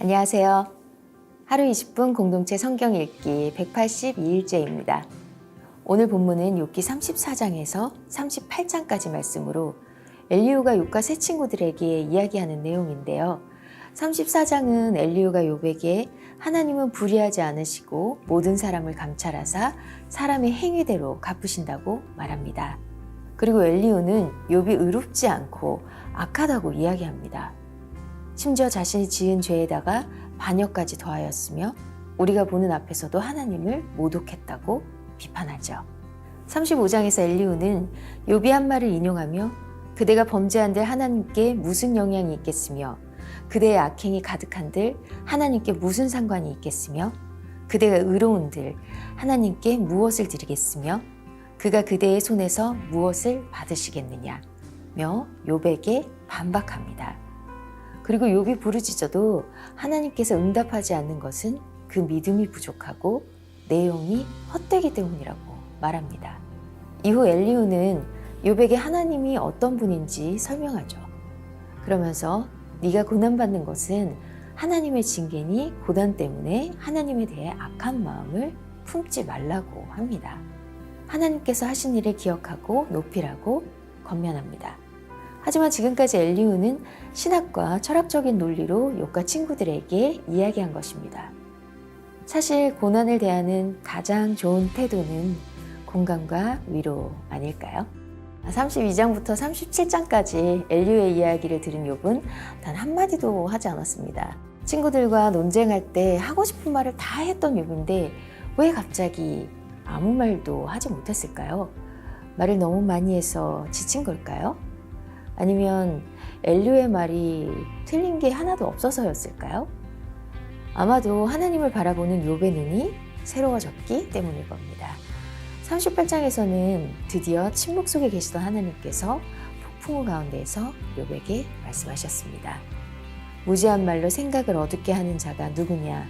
안녕하세요. 하루 20분 공동체 성경 읽기 182일째입니다. 오늘 본문은 욥기 34장에서 38장까지 말씀으로 엘리후가 욥과 세 친구들에게 이야기하는 내용인데요. 34장은 엘리후가 욥에게 하나님은 불의하지 않으시고 모든 사람을 감찰하사 사람의 행위대로 갚으신다고 말합니다. 그리고 엘리후는 욥이 의롭지 않고 악하다고 이야기합니다. 심지어 자신이 지은 죄에다가 반역까지 더하였으며 우리가 보는 앞에서도 하나님을 모독했다고 비판하죠. 35장에서 엘리후는 욥이 한 말을 인용하며 그대가 범죄한들 하나님께 무슨 영향이 있겠으며 그대의 악행이 가득한들 하나님께 무슨 상관이 있겠으며 그대가 의로운들 하나님께 무엇을 드리겠으며 그가 그대의 손에서 무엇을 받으시겠느냐며 욥에게 반박합니다. 그리고 욥이 부르짖어도 하나님께서 응답하지 않는 것은 그 믿음이 부족하고 내용이 헛되기 때문이라고 말합니다. 이후 엘리후는 욥에게 하나님이 어떤 분인지 설명하죠. 그러면서 네가 고난받는 것은 하나님의 징계니 고난 때문에 하나님에 대해 악한 마음을 품지 말라고 합니다. 하나님께서 하신 일을 기억하고 높이라고 건면합니다. 하지만 지금까지 엘리후는 신학과 철학적인 논리로 욥과 친구들에게 이야기한 것입니다. 사실 고난을 대하는 가장 좋은 태도는 공감과 위로 아닐까요? 32장부터 37장까지 엘리후의 이야기를 들은 욥은 단 한마디도 하지 않았습니다. 친구들과 논쟁할 때 하고 싶은 말을 다 했던 욥인데 왜 갑자기 아무 말도 하지 못했을까요? 말을 너무 많이 해서 지친 걸까요? 아니면 엘리후의 말이 틀린 게 하나도 없어서였을까요? 아마도 하나님을 바라보는 욥의 눈이 새로워졌기 때문일 겁니다. 38장에서는 드디어 침묵 속에 계시던 하나님께서 폭풍우 가운데에서 욥에게 말씀하셨습니다. 무지한 말로 생각을 어둡게 하는 자가 누구냐?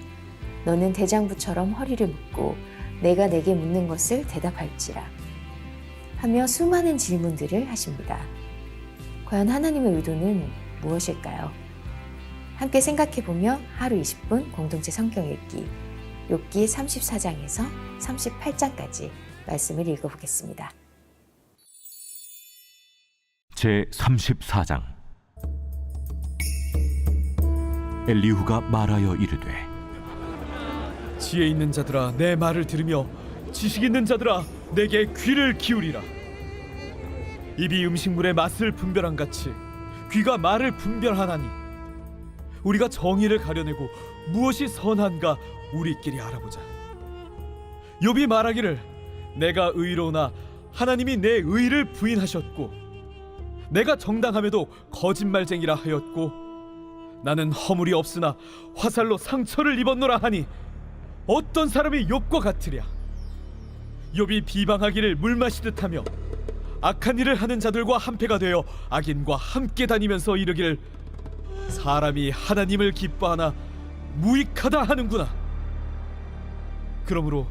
너는 대장부처럼 허리를 묶고 내가 내게 묻는 것을 대답할지라. 하며 수많은 질문들을 하십니다. 과연 하나님의 의도는 무엇일까요? 함께 생각해 보며 하루 20분 공동체 성경 읽기 욥기 34장에서 38장까지 말씀을 읽어보겠습니다. 제 34장 엘리후가 말하여 이르되 지혜 있는 자들아 내 말을 들으며 지식 있는 자들아 내게 귀를 기울이라 입이 음식물의 맛을 분별한 같이 귀가 말을 분별하나니 우리가 정의를 가려내고 무엇이 선한가 우리끼리 알아보자. 욥이 말하기를 내가 의로우나 하나님이 내 의를 부인하셨고 내가 정당함에도 거짓말쟁이라 하였고 나는 허물이 없으나 화살로 상처를 입었노라 하니 어떤 사람이 욥과 같으랴. 욥이 비방하기를 물 마시듯 하며 악한 일을 하는 자들과 한패가 되어 악인과 함께 다니면서 이르기를 사람이 하나님을 기뻐하나 무익하다 하는구나. 그러므로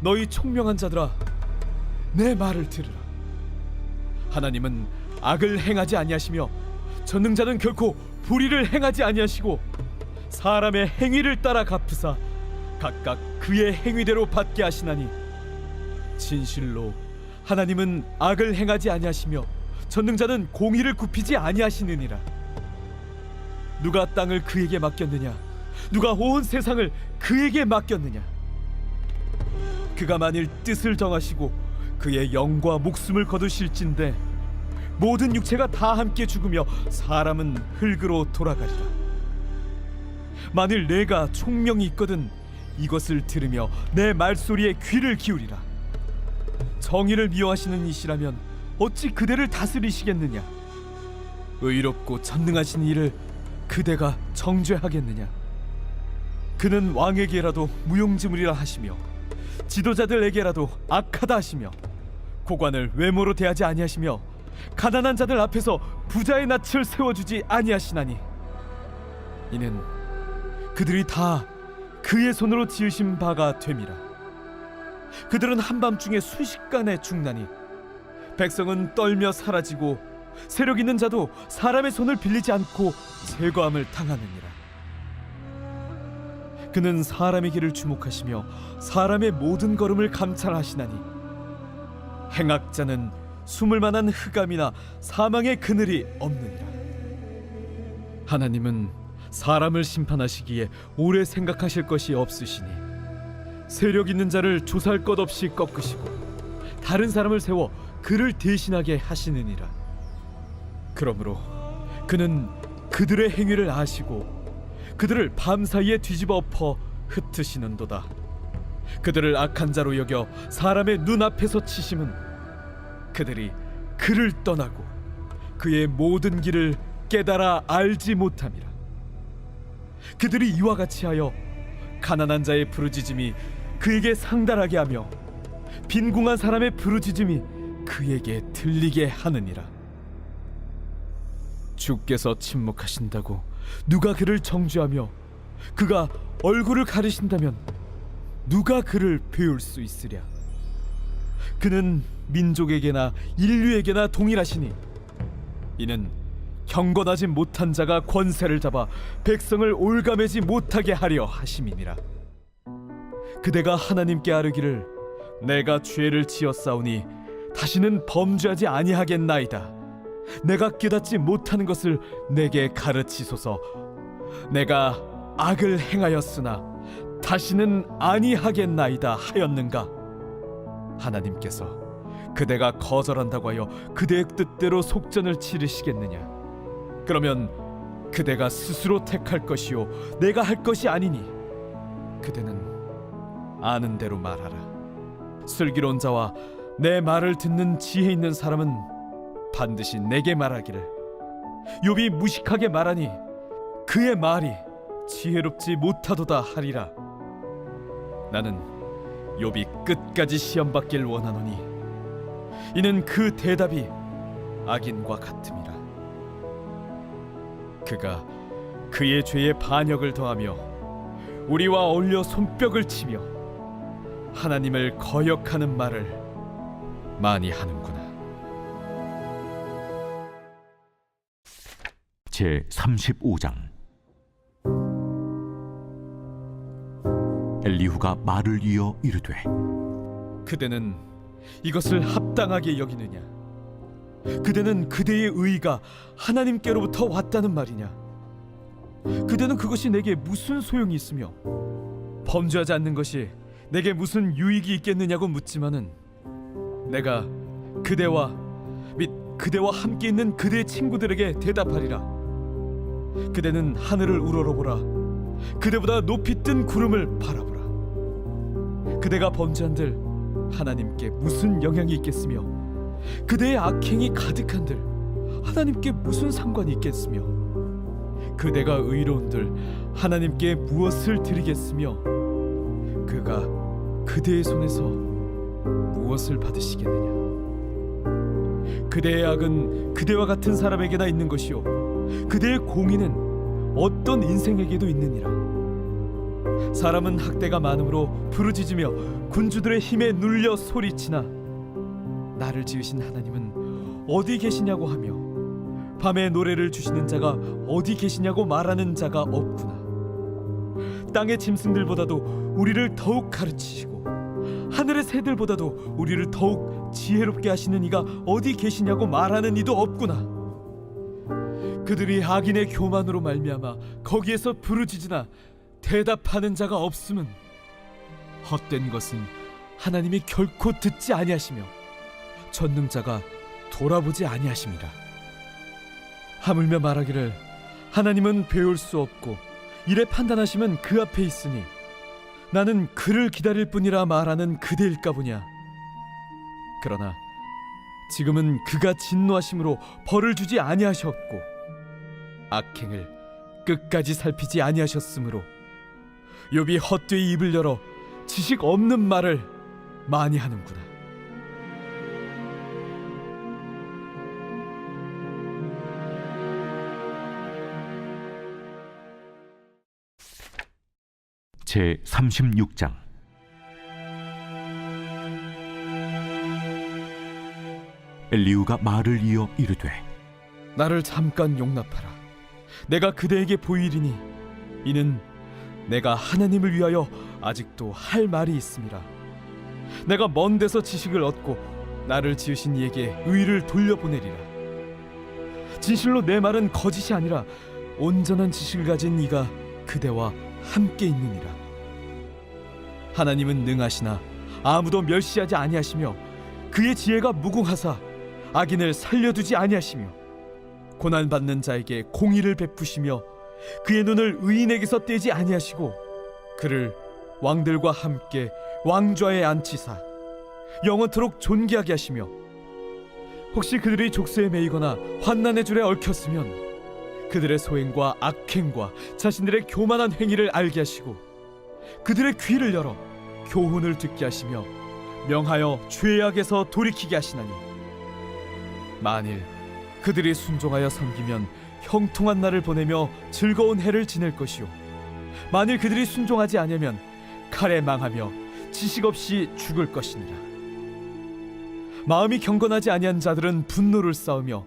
너희 총명한 자들아 내 말을 들으라. 하나님은 악을 행하지 아니하시며 전능자는 결코 불의를 행하지 아니하시고 사람의 행위를 따라 갚으사 각각 그의 행위대로 받게 하시나니 진실로 하나님은 악을 행하지 아니하시며 전능자는 공의를 굽히지 아니하시느니라. 누가 땅을 그에게 맡겼느냐? 누가 온 세상을 그에게 맡겼느냐? 그가 만일 뜻을 정하시고 그의 영과 목숨을 거두실진데 모든 육체가 다 함께 죽으며 사람은 흙으로 돌아가리라. 만일 내가 총명이 있거든 이것을 들으며 내 말소리에 귀를 기울이라 정의를 미워하시는 이시라면 어찌 그대를 다스리시겠느냐? 의롭고 전능하신 이를 그대가 정죄하겠느냐? 그는 왕에게라도 무용지물이라 하시며 지도자들에게라도 악하다 하시며 고관을 외모로 대하지 아니하시며 가난한 자들 앞에서 부자의 낯을 세워주지 아니하시나니 이는 그들이 다 그의 손으로 지으신 바가 됨이라 그들은 한밤중에 순식간에 죽나니 백성은 떨며 사라지고 세력 있는 자도 사람의 손을 빌리지 않고 제거함을 당하느니라. 그는 사람의 길을 주목하시며 사람의 모든 걸음을 감찰하시나니 행악자는 숨을 만한 흑암이나 사망의 그늘이 없느니라. 하나님은 사람을 심판하시기에 오래 생각하실 것이 없으시니 세력 있는 자를 조살 것 없이 꺾으시고 다른 사람을 세워 그를 대신하게 하시느니라. 그러므로 그는 그들의 행위를 아시고 그들을 밤사이에 뒤집어 엎어 흩으시는도다. 그들을 악한 자로 여겨 사람의 눈앞에서 치심은 그들이 그를 떠나고 그의 모든 길을 깨달아 알지 못함이라. 그들이 이와 같이 하여 가난한 자의 부르짖음이 그에게 상달하게 하며 빈궁한 사람의 부르짖음이 그에게 들리게 하느니라. 주께서 침묵하신다고 누가 그를 정죄하며 그가 얼굴을 가리신다면 누가 그를 배울 수 있으랴? 그는 민족에게나 인류에게나 동일하시니 이는 경건하지 못한 자가 권세를 잡아 백성을 올가매지 못하게 하려 하심이니라 그대가 하나님께 아르기를 내가 죄를 지었사오니 다시는 범죄하지 아니하겠나이다. 내가 깨닫지 못하는 것을 내게 가르치소서. 내가 악을 행하였으나 다시는 아니하겠나이다 하였는가? 하나님께서 그대가 거절한다고 하여 그대의 뜻대로 속전을 치르시겠느냐? 그러면 그대가 스스로 택할 것이요 내가 할 것이 아니니? 그대는 아는 대로 말하라. 슬기로운 자와 내 말을 듣는 지혜 있는 사람은 반드시 내게 말하기를. 욥이 무식하게 말하니 그의 말이 지혜롭지 못하도다 하리라. 나는 욥이 끝까지 시험 받길 원하노니 이는 그 대답이 악인과 같음이라. 그가 그의 죄에 반역을 더하며 우리와 어울려 손뼉을 치며 하나님을 거역하는 말을 많이 하는구나 제 35장 엘리후가 말을 이어 이르되 그대는 이것을 합당하게 여기느냐? 그대는 그대의 의가 하나님께로부터 왔다는 말이냐? 그대는 그것이 내게 무슨 소용이 있으며 범죄하지 않는 것이 내게 무슨 유익이 있겠느냐고 묻지만은 내가 그대와 및 그대와 함께 있는 그대의 친구들에게 대답하리라. 그대는 하늘을 우러러보라. 그대보다 높이 뜬 구름을 바라보라. 그대가 범죄한들 하나님께 무슨 영향이 있겠으며 그대의 악행이 가득한들 하나님께 무슨 상관이 있겠으며 그대가 의로운들 하나님께 무엇을 드리겠으며 그가 그대의 손에서 무엇을 받으시겠느냐? 그대의 악은 그대와 같은 사람에게나 있는 것이요. 그대의 공의는 어떤 인생에게도 있느니라. 사람은 학대가 많으므로 부르짖으며 군주들의 힘에 눌려 소리치나 나를 지으신 하나님은 어디 계시냐고 하며 밤에 노래를 주시는 자가 어디 계시냐고 말하는 자가 없구나. 땅의 짐승들보다도 우리를 더욱 가르치시고 하늘의 새들보다도 우리를 더욱 지혜롭게 하시는 이가 어디 계시냐고 말하는 이도 없구나. 그들이 악인의 교만으로 말미암아 거기에서 부르짖으나 대답하는 자가 없음은 헛된 것은 하나님이 결코 듣지 아니하시며 전능자가 돌아보지 아니하심이라 하물며 말하기를 하나님은 배울 수 없고 이래 판단하시면 그 앞에 있으니 나는 그를 기다릴 뿐이라 말하는 그대일까 보냐 그러나 지금은 그가 진노하심으로 벌을 주지 아니하셨고 악행을 끝까지 살피지 아니하셨으므로 욥이 헛되이 입을 열어 지식 없는 말을 많이 하는구나. 제 36장 엘리후가 말을 이어 이르되 나를 잠깐 용납하라. 내가 그대에게 보이리니 이는 내가 하나님을 위하여 아직도 할 말이 있습니다. 내가 먼 데서 지식을 얻고 나를 지으신 이에게 의를 돌려보내리라. 진실로 내 말은 거짓이 아니라 온전한 지식을 가진 이가 그대와 함께 있느니라. 하나님은 능하시나 아무도 멸시하지 아니하시며 그의 지혜가 무궁하사 악인을 살려두지 아니하시며 고난 받는 자에게 공의를 베푸시며 그의 눈을 의인에게서 떼지 아니하시고 그를 왕들과 함께 왕좌에 앉히사 영원토록 존귀하게 하시며 혹시 그들이 족쇄에 매이거나 환난의 줄에 얽혔으면 그들의 소행과 악행과 자신들의 교만한 행위를 알게 하시고 그들의 귀를 열어 교훈을 듣게 하시며 명하여 죄악에서 돌이키게 하시나니. 만일 그들이 순종하여 섬기면 형통한 날을 보내며 즐거운 해를 지낼 것이요. 만일 그들이 순종하지 아니하면 칼에 망하며 지식 없이 죽을 것이니라. 마음이 경건하지 아니한 자들은 분노를 쌓으며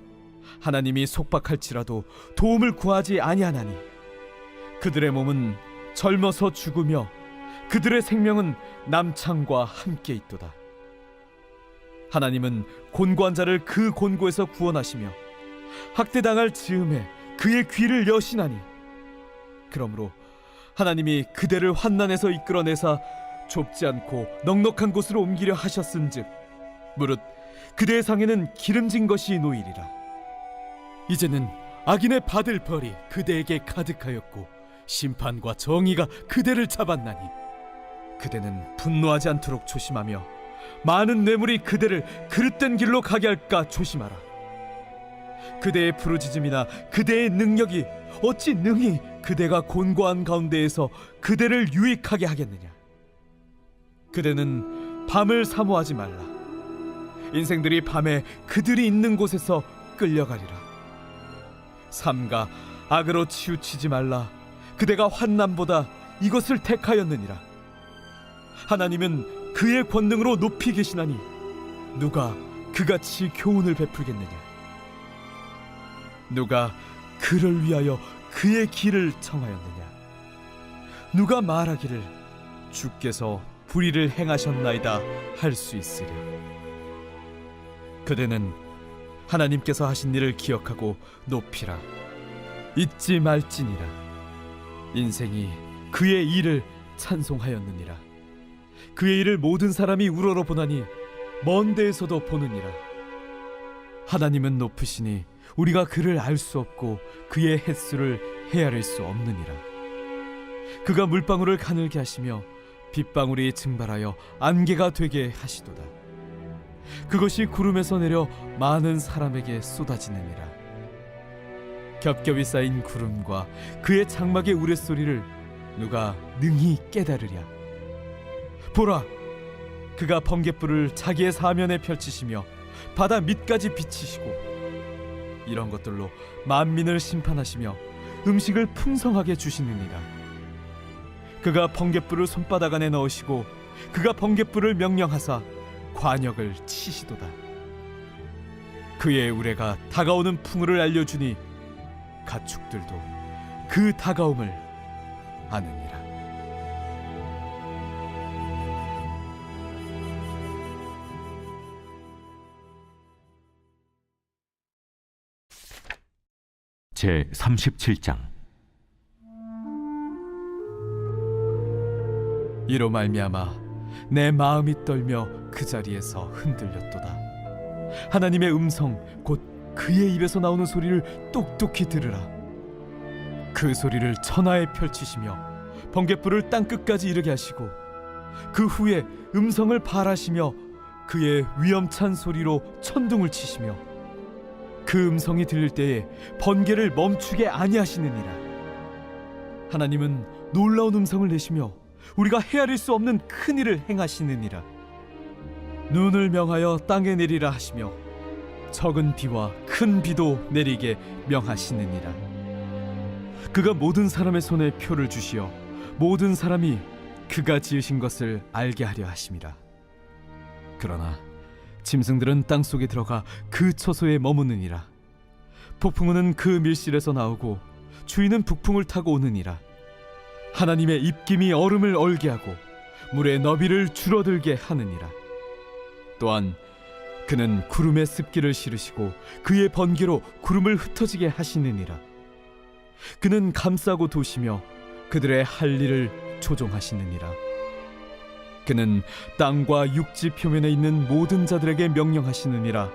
하나님이 속박할지라도 도움을 구하지 아니하나니 그들의 몸은 젊어서 죽으며 그들의 생명은 남창과 함께 있도다. 하나님은 곤고한 자를 그 곤고에서 구원하시며 학대당할 즈음에 그의 귀를 여시나니 그러므로 하나님이 그대를 환난에서 이끌어내사 좁지 않고 넉넉한 곳으로 옮기려 하셨은즉 무릇 그대의 상에는 기름진 것이 놓이리라. 이제는 악인의 받을 벌이 그대에게 가득하였고 심판과 정의가 그대를 잡았나니. 그대는 분노하지 않도록 조심하며 많은 뇌물이 그대를 그릇된 길로 가게 할까 조심하라. 그대의 부르짖음이나 그대의 능력이 어찌 능히 그대가 곤고한 가운데에서 그대를 유익하게 하겠느냐? 그대는 밤을 사모하지 말라. 인생들이 밤에 그들이 있는 곳에서 끌려가리라. 삼가 악으로 치우치지 말라 그대가 환난보다 이것을 택하였느니라. 하나님은 그의 권능으로 높이 계시나니 누가 그같이 교훈을 베풀겠느냐? 누가 그를 위하여 그의 길을 청하였느냐? 누가 말하기를 주께서 불의를 행하셨나이다 할 수 있으랴. 그대는 하나님께서 하신 일을 기억하고 높이라. 잊지 말지니라 인생이 그의 일을 찬송하였느니라. 그의 일을 모든 사람이 우러러 보나니 먼 데에서도 보느니라. 하나님은 높으시니 우리가 그를 알 수 없고 그의 횟수를 헤아릴 수 없느니라. 그가 물방울을 가늘게 하시며 빗방울이 증발하여 안개가 되게 하시도다. 그것이 구름에서 내려 많은 사람에게 쏟아지느니라 겹겹이 쌓인 구름과 그의 장막의 우레소리를 누가 능히 깨달으랴. 보라 그가 번갯불을 자기의 사면에 펼치시며 바다 밑까지 비치시고 이런 것들로 만민을 심판하시며 음식을 풍성하게 주시느니라. 그가 번갯불을 손바닥 안에 넣으시고 그가 번갯불을 명령하사 관역을 치시도다. 그의 우레가 다가오는 풍우를 알려주니 가축들도 그 다가옴을 아느니라. 제 37장. 이로 말미암아 내 마음이 떨며 그 자리에서 흔들렸도다. 하나님의 음성 곧 그의 입에서 나오는 소리를 똑똑히 들으라. 그 소리를 천하에 펼치시며 번갯불을 땅 끝까지 이르게 하시고 그 후에 음성을 발하시며 그의 위엄찬 소리로 천둥을 치시며 그 음성이 들릴 때에 번개를 멈추게 아니하시느니라. 하나님은 놀라운 음성을 내시며 우리가 헤아릴 수 없는 큰 일을 행하시느니라. 눈을 명하여 땅에 내리라 하시며 적은 비와 큰 비도 내리게 명하시느니라. 그가 모든 사람의 손에 표를 주시어 모든 사람이 그가 지으신 것을 알게 하려 하심이라 그러나 짐승들은 땅 속에 들어가 그 처소에 머무느니라. 폭풍우는 그 밀실에서 나오고 주인은 북풍을 타고 오느니라. 하나님의 입김이 얼음을 얼게 하고 물의 너비를 줄어들게 하느니라. 또한 그는 구름의 습기를 실으시고 그의 번개로 구름을 흩어지게 하시느니라. 그는 감싸고 도시며 그들의 할 일을 조종하시느니라. 그는 땅과 육지 표면에 있는 모든 자들에게 명령하시느니라.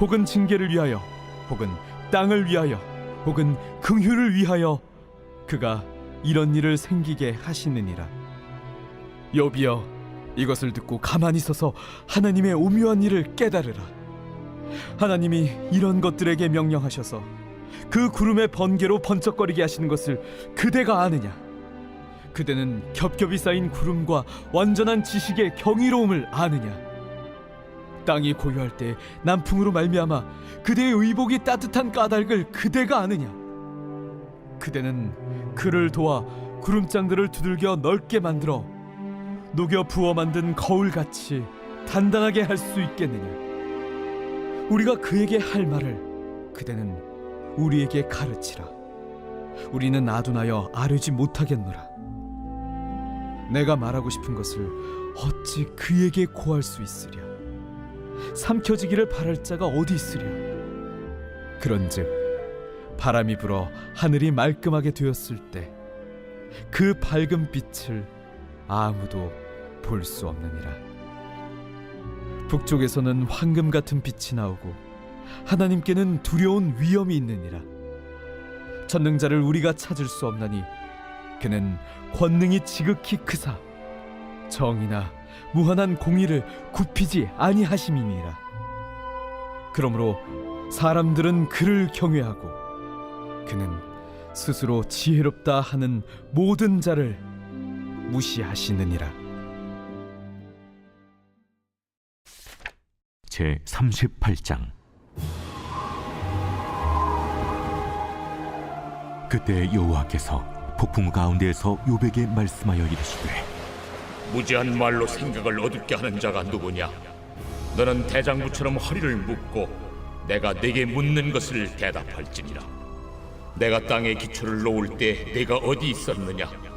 혹은 징계를 위하여 혹은 땅을 위하여 혹은 긍휼을 위하여 그가 이런 일을 생기게 하시느니라. 여비여 이것을 듣고 가만히 서서 하나님의 오묘한 일을 깨달으라. 하나님이 이런 것들에게 명령하셔서 그 구름의 번개로 번쩍거리게 하시는 것을 그대가 아느냐? 그대는 겹겹이 쌓인 구름과 완전한 지식의 경이로움을 아느냐? 땅이 고요할 때 남풍으로 말미암아 그대의 의복이 따뜻한 까닭을 그대가 아느냐? 그대는 그를 도와 구름장들을 두들겨 넓게 만들어 녹여 부어 만든 거울같이 단단하게 할 수 있겠느냐? 우리가 그에게 할 말을 그대는 우리에게 가르치라. 우리는 아둔하여 아뢰지 못하겠노라. 내가 말하고 싶은 것을 어찌 그에게 고할 수 있으랴? 삼켜지기를 바랄 자가 어디 있으랴? 그런즉 바람이 불어 하늘이 말끔하게 되었을 때 그 밝은 빛을 아무도 볼 수 없느니라. 북쪽에서는 황금 같은 빛이 나오고 하나님께는 두려운 위험이 있느니라. 전능자를 우리가 찾을 수 없나니 그는 권능이 지극히 크사 정의나 무한한 공의를 굽히지 아니하심이니라. 그러므로 사람들은 그를 경외하고 그는 스스로 지혜롭다 하는 모든 자를 무시하시느니라 제 38장 그때 여호와께서 폭풍 가운데에서 요백에 말씀하여 이르시되 무지한 말로 생각을 어둡게 하는 자가 누구냐? 너는 대장부처럼 허리를 묶고 내가 네게 묻는 것을 대답할지니라. 내가 땅에 기초를 놓을 때 네가 어디 있었느냐?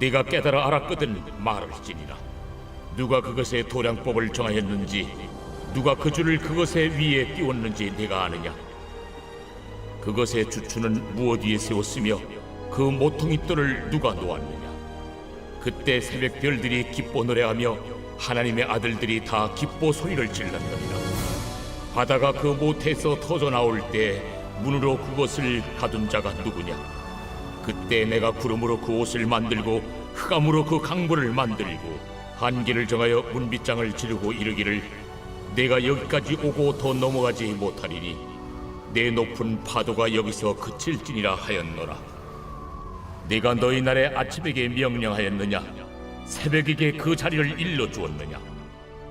네가 깨달아 알았거든 말할지니라. 누가 그것의 도량법을 정하였는지 누가 그 줄을 그것의 위에 띄웠는지 네가 아느냐? 그것의 주추는 무엇 위에 세웠으며 그 모퉁이 돌을 누가 놓았느냐? 그때 새벽 별들이 기뻐 노래하며 하나님의 아들들이 다 기뻐 소리를 질렀느니라. 바다가 그 못에서 터져 나올 때 문으로 그것을 가둔 자가 누구냐? 그때 내가 구름으로 그 옷을 만들고 흑암으로 그 강보를 만들고 한계를 정하여 문빗장을 지르고 이르기를 내가 여기까지 오고 더 넘어가지 못하리니 내 높은 파도가 여기서 그칠지니라 하였노라. 네가 너희 날에 아침에게 명령하였느냐? 새벽에게 그 자리를 일러 주었느냐?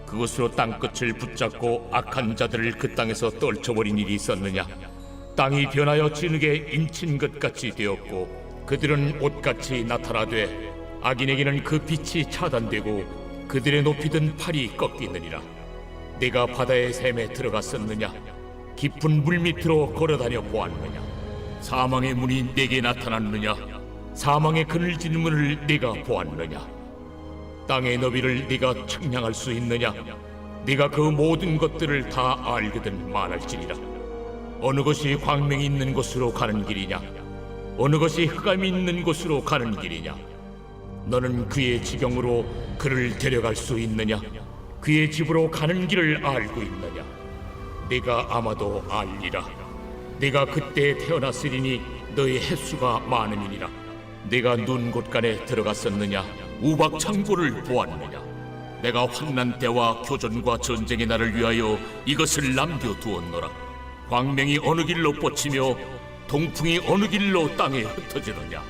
그것으로 땅 끝을 붙잡고 악한 자들을 그 땅에서 떨쳐버린 일이 있었느냐? 땅이 변하여 진흙에 인친 것 같이 되었고 그들은 옷같이 나타나되 악인에게는 그 빛이 차단되고 그들의 높이 든 팔이 꺾이느니라. 네가 바다의 샘에 들어갔었느냐? 깊은 물 밑으로 걸어다녀 보았느냐? 사망의 문이 내게 나타났느냐? 사망의 그늘진 문을 네가 보았느냐? 땅의 너비를 네가 측량할 수 있느냐? 네가 그 모든 것들을 다 알거든 말할지니라. 어느 것이 광명이 있는 곳으로 가는 길이냐? 어느 것이 흑암이 있는 곳으로 가는 길이냐? 너는 그의 지경으로 그를 데려갈 수 있느냐? 그의 집으로 가는 길을 알고 있느냐? 네가 아마도 알리라. 네가 그때 태어났으리니 너의 횟수가 많음이니라. 네가 눈 곳간에 들어갔었느냐? 우박 창고를 보았느냐? 내가 환난 때와 교전과 전쟁의 날을 위하여 이것을 남겨두었노라. 광명이 어느 길로 뻗치며 동풍이 어느 길로 땅에 흩어지느냐?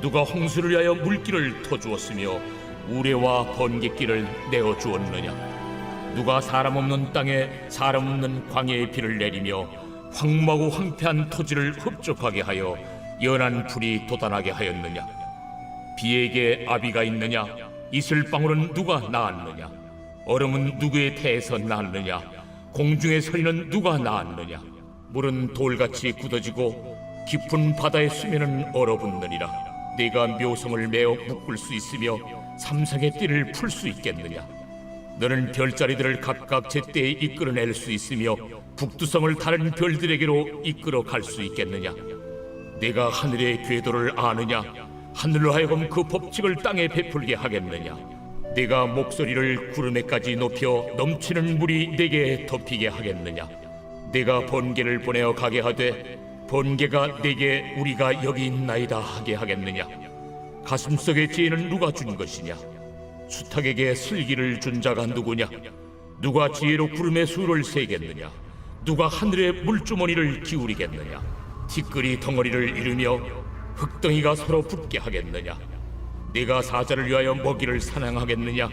누가 홍수를 위하여 물길을 터주었으며 우레와 번개길을 내어 주었느냐? 누가 사람 없는 땅에 사람 없는 광야의 비를 내리며 황무하고 황폐한 토지를 흡족하게 하여 연한 풀이 돋아나게 하였느냐? 비에게 아비가 있느냐? 이슬방울은 누가 낳았느냐? 얼음은 누구의 태에서 낳았느냐? 공중의 소리는 누가 낳았느냐? 물은 돌같이 굳어지고 깊은 바다의 수면은 얼어붙느니라. 네가 묘성을 메어 묶을 수 있으며 삼성의 띠를 풀 수 있겠느냐? 너는 별자리들을 각각 제때에 이끌어낼 수 있으며 북두성을 다른 별들에게로 이끌어 갈 수 있겠느냐? 네가 하늘의 궤도를 아느냐? 하늘로 하여금 그 법칙을 땅에 베풀게 하겠느냐? 네가 목소리를 구름에까지 높여 넘치는 물이 네게 덮이게 하겠느냐 네가 번개를 보내어 가게 하되 번개가 네게 우리가 여기 있나이다 하게 하겠느냐? 가슴속의 지혜는 누가 준 것이냐? 수탉에게 슬기를 준 자가 누구냐? 누가 지혜로 구름의 수를 세겠느냐? 누가 하늘의 물주머니를 기울이겠느냐? 티끌이 덩어리를 이루며 흙덩이가 서로 붙게 하겠느냐? 네가 사자를 위하여 먹이를 사냥하겠느냐?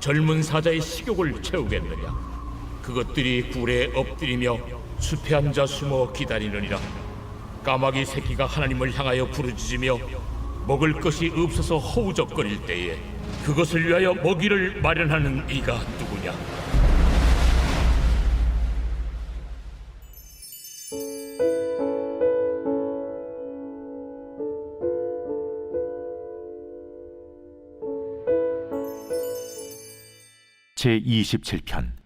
젊은 사자의 식욕을 채우겠느냐 그것들이 굴에 엎드리며 숲에 앉아 숨어 기다리느니라. 까마귀 새끼가 하나님을 향하여 부르짖으며 먹을 것이 없어서 허우적거릴 때에 그것을 위하여 먹이를 마련하는 이가 누구냐? 제 27편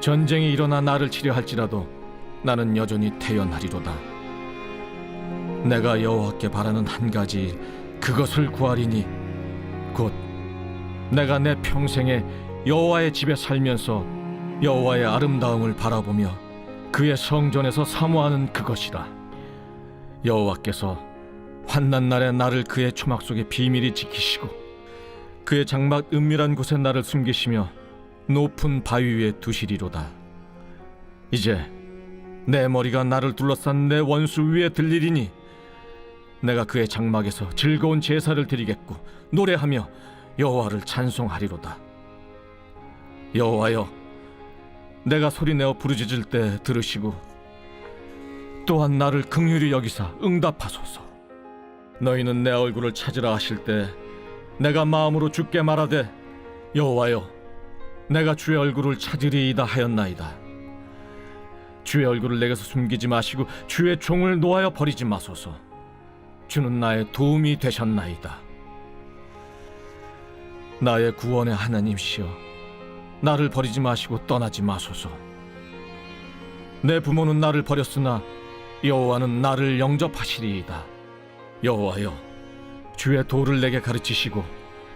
전쟁이 일어나 나를 치려 할지라도 나는 여전히 태연하리로다. 내가 여호와께 바라는 한 가지 그것을 구하리니 곧 내가 내 평생에 여호와의 집에 살면서 여호와의 아름다움을 바라보며 그의 성전에서 사모하는 그것이라. 여호와께서 환난 날에 나를 그의 초막 속에 비밀히 지키시고 그의 장막 은밀한 곳에 나를 숨기시며 높은 바위 위에 두시리로다 이제 내 머리가 나를 둘러싼 내 원수 위에 들리리니 내가 그의 장막에서 즐거운 제사를 드리겠고 노래하며 여호와를 찬송하리로다. 여호와여, 내가 소리내어 부르짖을 때 들으시고 또한 나를 긍휼히 여기사 응답하소서. 너희는 내 얼굴을 찾으라 하실 때 내가 마음으로 주께 말하되 여호와여, 내가 주의 얼굴을 찾으리이다 하였나이다. 주의 얼굴을 내게서 숨기지 마시고 주의 종을 놓아여 버리지 마소서. 주는 나의 도움이 되셨나이다. 나의 구원의 하나님시여, 나를 버리지 마시고 떠나지 마소서. 내 부모는 나를 버렸으나 여호와는 나를 영접하시리이다. 여호와여, 주의 도를 내게 가르치시고